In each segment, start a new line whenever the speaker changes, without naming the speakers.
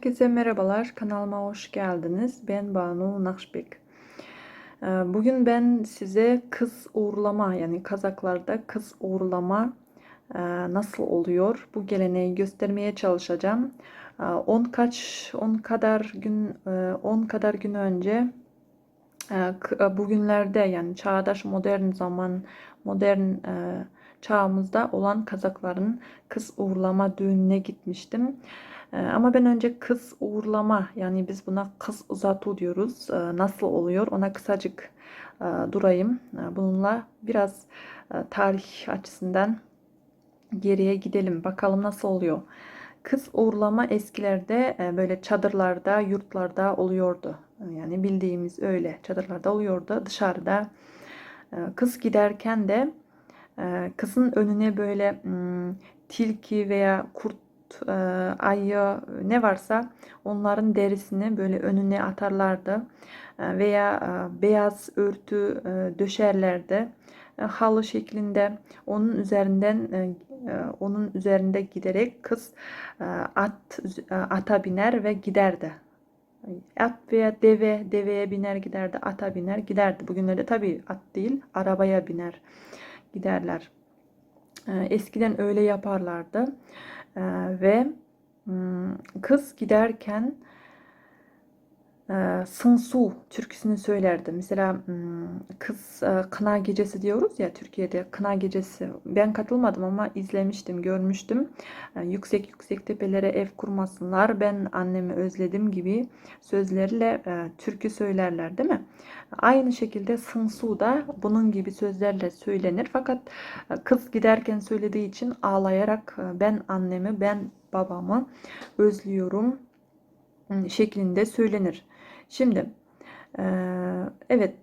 Herkese merhabalar, kanalıma hoş geldiniz. Ben Banu Nakşbek. Ee, Bugün ben size kız uğurlama yani Kazaklarda kız uğurlama e, nasıl oluyor bu geleneği göstermeye çalışacağım. 10 kaç 10 kadar gün 10 kadar gün önce e, e, bugünlerde yani çağdaş modern zaman modern e, çağımızda olan Kazakların kız uğurlama düğününe gitmiştim. E, Ama ben önce kız uğurlama yani biz buna kız uzatu diyoruz. E, Nasıl oluyor ona kısacık e, durayım. E, Bununla biraz e, tarih açısından geriye gidelim. Bakalım nasıl oluyor. Kız uğurlama eskilerde e, böyle çadırlarda, yurtlarda oluyordu. Yani bildiğimiz öyle çadırlarda oluyordu. Dışarıda kız giderken de kızın önüne böyle mm, tilki veya kurt, e, ayı ne varsa onların derisini böyle önüne atarlardı. E, Veya e, beyaz örtü e, döşerlerdi. E, Halı şeklinde onun üzerinden e, e, onun üzerinde giderek kız e, at e, ata biner ve giderdi. At veya deve, deveye biner giderdi, ata biner giderdi. Bugünlerde tabii at değil, arabaya biner giderler. E, Eskiden öyle yaparlardı. E, Ve mm, kız giderken e, Sınsu türküsünü söylerdi. Mesela mm, kız e, kına gecesi diyoruz ya Türkiye'de kına gecesi. Ben katılmadım ama izlemiştim, görmüştüm. E, Yüksek yüksek tepelere ev kurmasınlar. Ben annemi özledim gibi sözlerle e, türkü söylerler, değil mi? Aynı şekilde Sınsu da bunun gibi sözlerle söylenir. Fakat e, kız giderken söylediği için ağlayarak e, ben annemi, ben babamı özlüyorum m, şeklinde söylenir. Şimdi e, evet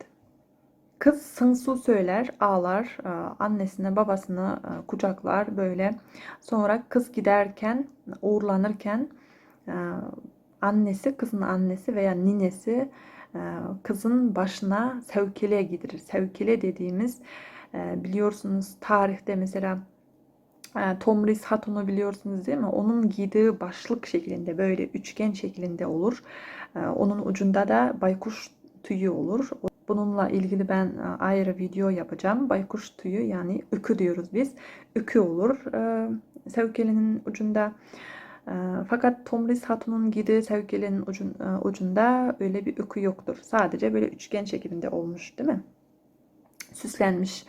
kız Sınsu söyler, ağlar, e, annesine babasını e, kucaklar böyle. Sonra kız giderken, uğurlanırken annesi, kızın annesi veya ninesi kızın başına sevkele gidirir. Sevkele dediğimiz biliyorsunuz tarihte mesela Tomris Hatun'u biliyorsunuz değil mi? Onun giydiği başlık şeklinde böyle üçgen şeklinde olur. E, Onun ucunda da baykuş tüyü olur. Bununla ilgili ben e, ayrı video yapacağım. Baykuş tüyü yani ükü diyoruz biz. Ükü olur e, sevkelenin ucunda. E, Fakat Tomris Hatun'un giydiği sevkelenin ucun, e, ucunda öyle bir ükü yoktur. Sadece böyle üçgen şeklinde olmuş değil mi? Süslenmiş.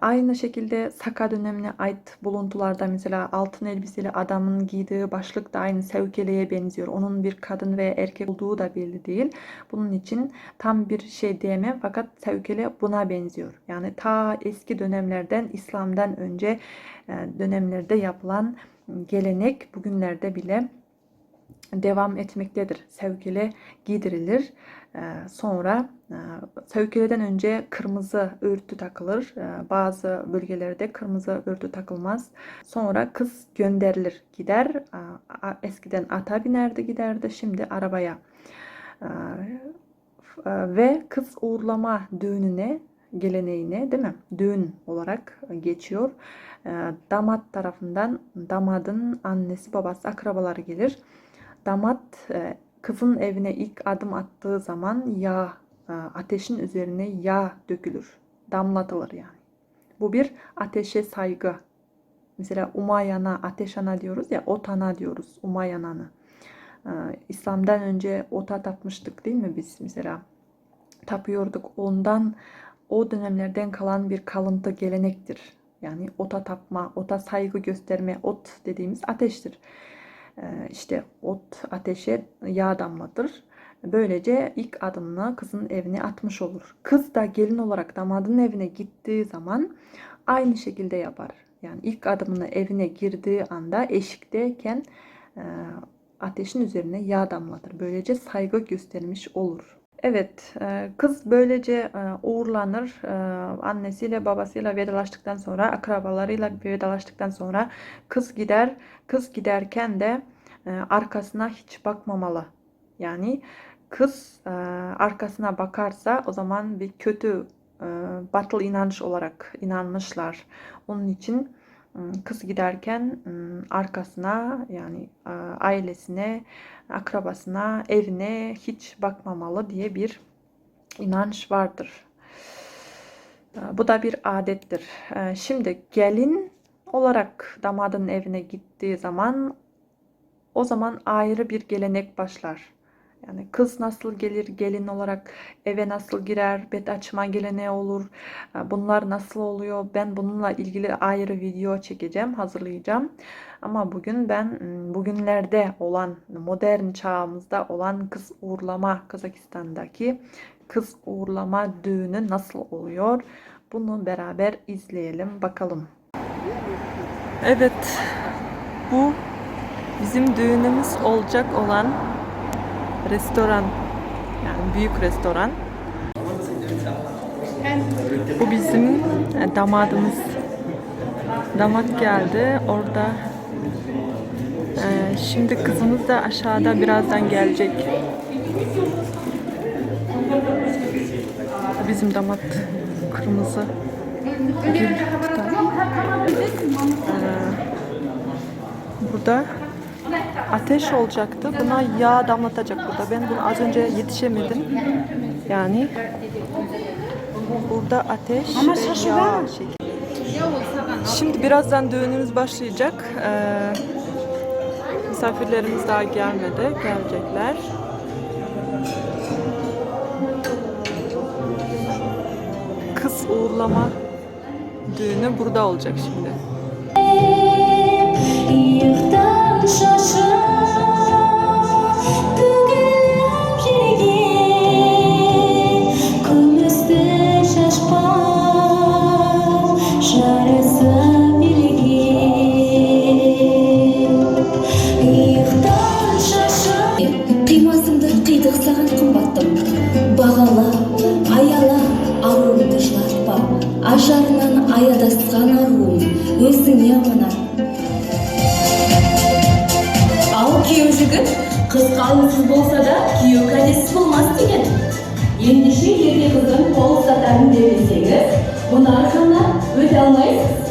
Aynı şekilde Saka dönemine ait buluntularda mesela altın elbiseli adamın giydiği başlık da aynı sevkeleye benziyor. Onun bir kadın veya erkek olduğu da belli değil. Bunun için tam bir şey diyemem fakat sevkele buna benziyor. Yani ta eski dönemlerden İslam'dan önce e, dönemlerde yapılan gelenek bugünlerde bile devam etmektedir. Sevkele giydirilir. Ee, Sonra e, sevkeleden önce kırmızı örtü takılır. Ee, Bazı bölgelerde kırmızı örtü takılmaz. Sonra kız gönderilir, gider. A- Eskiden ata binerdi giderdi, şimdi arabaya. Ee, e, Ve kız uğurlama düğününe, geleneğine değil mi? Düğün olarak geçiyor. Ee, Damat tarafından damadın annesi, babası, akrabaları gelir. Damat e, kızın evine ilk adım attığı zaman yağ, e, ateşin üzerine yağ dökülür. Damlatılır yani. Bu bir ateşe saygı. Mesela Umayana, ateş ana diyoruz ya, ot ana diyoruz, Umayananı. E, İslam'dan önce ota tapmıştık değil mi biz mesela? Tapıyorduk. Ondan o dönemlerden kalan bir kalıntı gelenektir. Yani ota tapma, ota saygı gösterme, ot dediğimiz ateştir. Ee, işte ot ateşe yağ damlatır. Böylece ilk adımını kızın evine atmış olur. Kız da gelin olarak damadın evine gittiği zaman aynı şekilde yapar. Yani ilk adımını evine girdiği anda eşikteyken e, ateşin üzerine yağ damlatır. Böylece saygı göstermiş olur. Evet, e, kız böylece e, uğurlanır. E, Annesiyle babasıyla vedalaştıktan sonra, akrabalarıyla vedalaştıktan sonra kız gider. Kız giderken de arkasına hiç bakmamalı. Yani kız arkasına bakarsa o zaman bir kötü batıl inanç olarak inanmışlar. Onun için kız giderken ım, arkasına yani a, ailesine, akrabasına, evine hiç bakmamalı diye bir inanç vardır. Bu da bir adettir. Şimdi gelin olarak damadın evine gittiği zaman o zaman ayrı bir gelenek başlar. Yani kız nasıl gelir, gelin olarak eve nasıl girer, bet açma geleneği olur. E, Bunlar nasıl oluyor? Ben bununla ilgili ayrı video çekeceğim, hazırlayacağım. Ama bugün ben m, bugünlerde olan, modern çağımızda olan kız uğurlama, Kazakistan'daki kız uğurlama düğünü nasıl oluyor? Bunu beraber izleyelim, bakalım. Evet, bu bizim düğünümüz olacak olan restoran. Yani büyük restoran. Bu bizim e, damadımız. Damat geldi. Orada e, şimdi kızımız da aşağıda birazdan gelecek. Bizim damat kırmızı gül tutar. Ee, burada ateş olacaktı. Buna yağ damlatacak burada. Ben bunu az önce yetişemedim. Yani burada ateş ve yağ şekli. Şimdi birazdan düğünümüz başlayacak. Ee, misafirlerimiz daha gelmedi. Gelecekler. Kız uğurlama düğünü burada olacak şimdi.
Аядасқан аруым Өзіңе аманат ал күйеу жігіт қыз қалыңсыз болса да күйеу кәдесіз болмас деген ендеше ерке қыздың қол ұстатарын демесеңіз мына арқаннан өте алмайсыз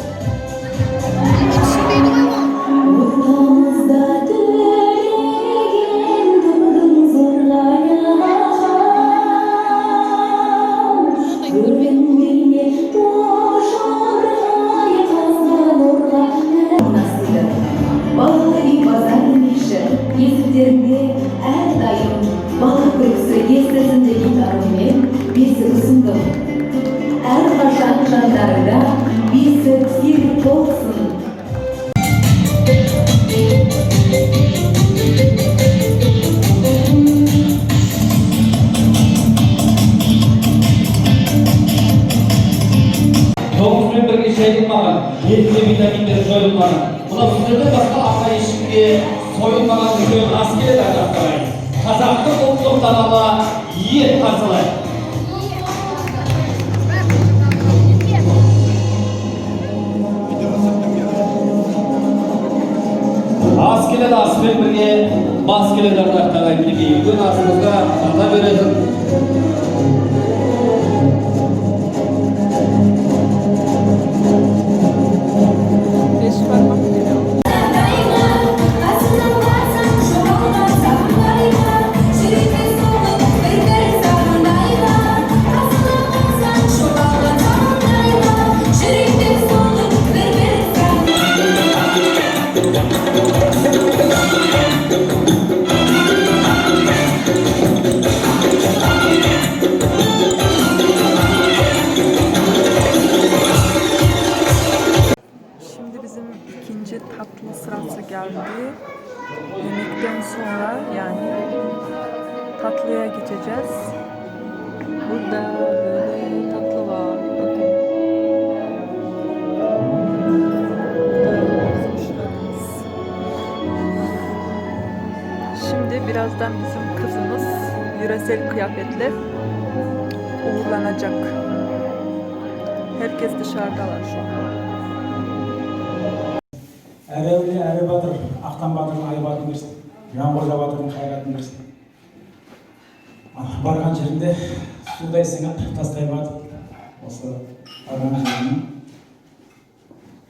бірге жайылмаған етте витаминдер жойылмаған мына сіздерден басқа арқа ешкімге сойылмаған үлкен ас келеді ағаттарай қазақтың ұлттық тағамы ет қарсылай. Ас келеді аспен бірге мас келеді ағаттарай мінекей үлкен асымызға ата беретін
tatlıya geçeceğiz. Burada böyle tatlı var. Bakın. Burada bizim şuramız. Şimdi birazdan bizim kızımız yöresel kıyafetle uğurlanacak. Herkes dışarıdalar şu an.
әрі әулие әрі батыр ақтан батырдың айбатын берсін жаңғожа батырдың қайратын берсін ана барған жерінде судай сіңіп тастай батып осы барған жеріне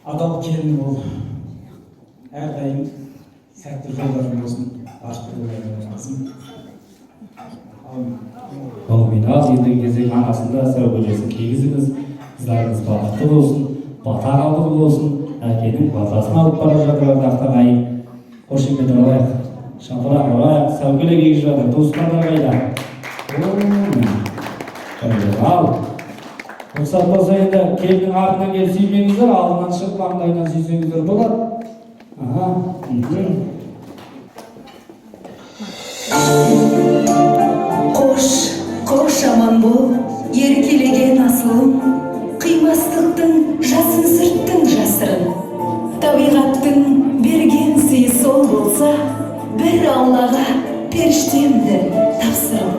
адал келін бол әрдайым сәтті жолдарың болсын бақытты қызым аумин
Amin. Az ендігі кезек анасында сәу көжесін кигізіңіз қыздарыңыз бақытты болсын бата қалдық болсын әкенің батасын алып бара жатыр ақтағайын қошемет алайық шапырақ алайық сәукеле кигізіп жатыр туысқандар қайда О, ал рұқсат болса енді келіннің артынан келіп сүймеңіздер алдынан шығып маңдайынан сүйсеңіздер болады.
Қош, қош аман бол, еркелеген асылым, қимастықтың жасын сырттың жасырын. Табиғаттың берген сыйы сол болса, бір аллаға періштемді тапсырым.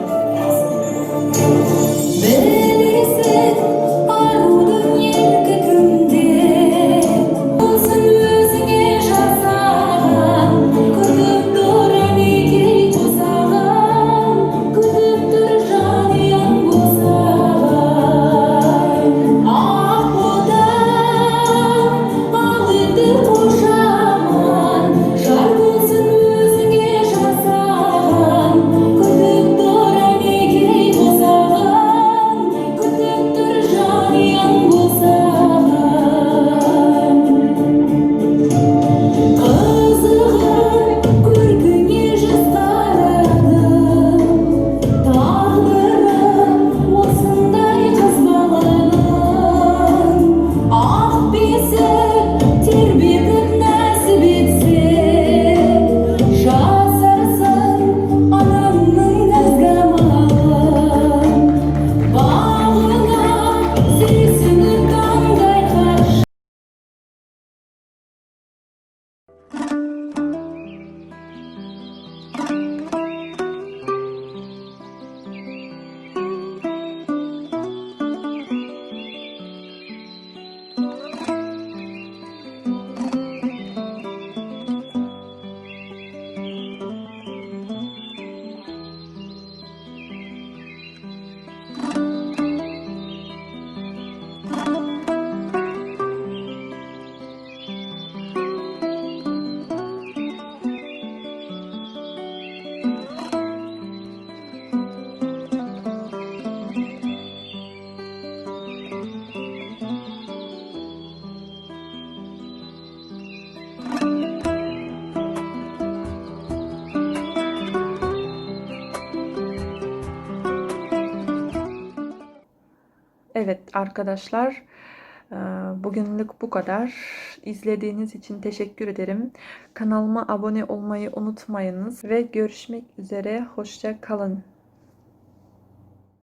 Evet arkadaşlar, eee, bugünlük bu kadar. İzlediğiniz için teşekkür ederim. Kanalıma abone olmayı unutmayınız ve görüşmek üzere. Hoşça kalın.